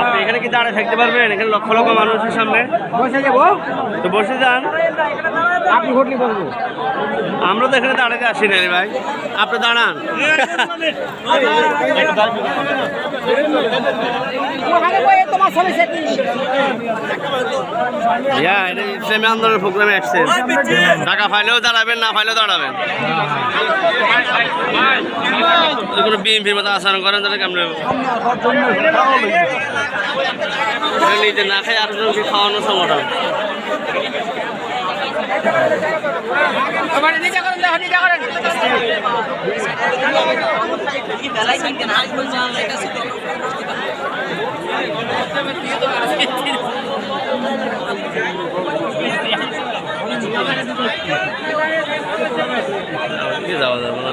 আপনি এখানে কি দাঁড়িয়ে থাকতে পারবেন? এখানে লক্ষ লক্ষ মানুষের সামনে। বসে যাব। তো বসে যান। আপনি হোটেলে বলব আমরা তো এখানে দাঁড়াতে আসি না রে ভাই। আপনি দাঁড়ান। ইসলামী আন্দোলনের প্রোগ্রামে আসছেন টাকা ফাইলেও দাঁড়াবেন না ফাইলেও দাঁড়াবেন। যদি কোনো বিএমপির মতো আচরণ করেন তাহলে কেমন নিজে না খাই আরও জনকে খাওয়ানো কি যাওয়া যাবে না